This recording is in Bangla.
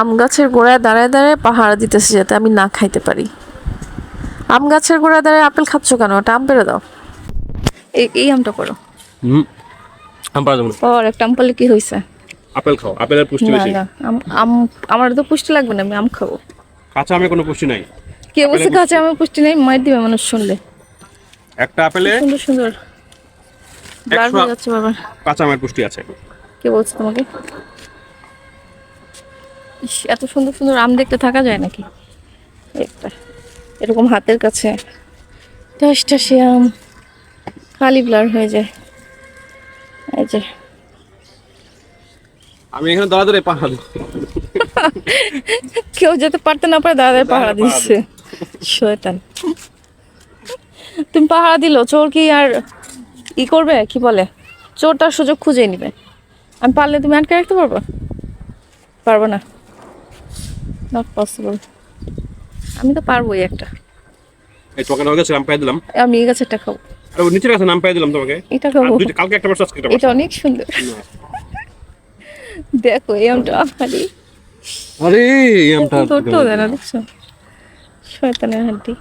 আম গাছের গোড়ায় দাঁড়ায় দাঁড়ায় পাহারা দিতেছে যাতে আমি না খাইতে পারি। আম গাছের গোড়ায় দাঁড়ায় আপেল খাচ্ছ কেন? ওটা আম পেড়ে দাও। এই এই আমটা করো। আম পারা যাবে না। পর একটা আম কি হয়েছে আপেল খাও আপেলের পুষ্টি বেশি। না আম আম আমার তো পুষ্টি লাগবে না আমি আম খাব। কাঁচা আমে কোনো পুষ্টি নাই। কে বলছে কাছে আমার পুষ্টি নেই? মায়ের দিবে মানুষ শুনলে। একটা আপেলে সুন্দর সুন্দর। ব্লার হয়ে যাচ্ছে বাবা কাঁচা আমের পুষ্টি আছে। কে বলছে তোমাকে? এত সুন্দর সুন্দর আম দেখতে থাকা যায় নাকি? একটা এরকম হাতের কাছে টাস টাসি আম খালি ব্লার হয়ে যায়। এই যে। আমি এখানে দাঁড়া দাঁড়িয়ে পাহাড় দিচ্ছি। কেউ যেতে পারতে না পারে দাদা পাহারা দিচ্ছে। শয়তান। তুমি পাহারা দিল চোর কি আর ই করবে? কি বলে? চোর তার সুযোগ খুঁজে নিবে। আমি পারলে তুমি আটকে রাখতে পারব? পারব না। নট পসিবল আমি তো পারবোই একটা। এই তোমাকে নাম গেছে পাই দিলাম। আমি এই গাছেরটা খাব। আর নিচের কাছে নাম পাই দিলাম তোমাকে। এটা খাব। দুইটা কালকে একটা বছর আজকে এটা অনেক সুন্দর। দেখো এই আমটা আরে আরে এই আমটা ধরতে দেয় না দেখছ? শয়তানের হাড্ডি।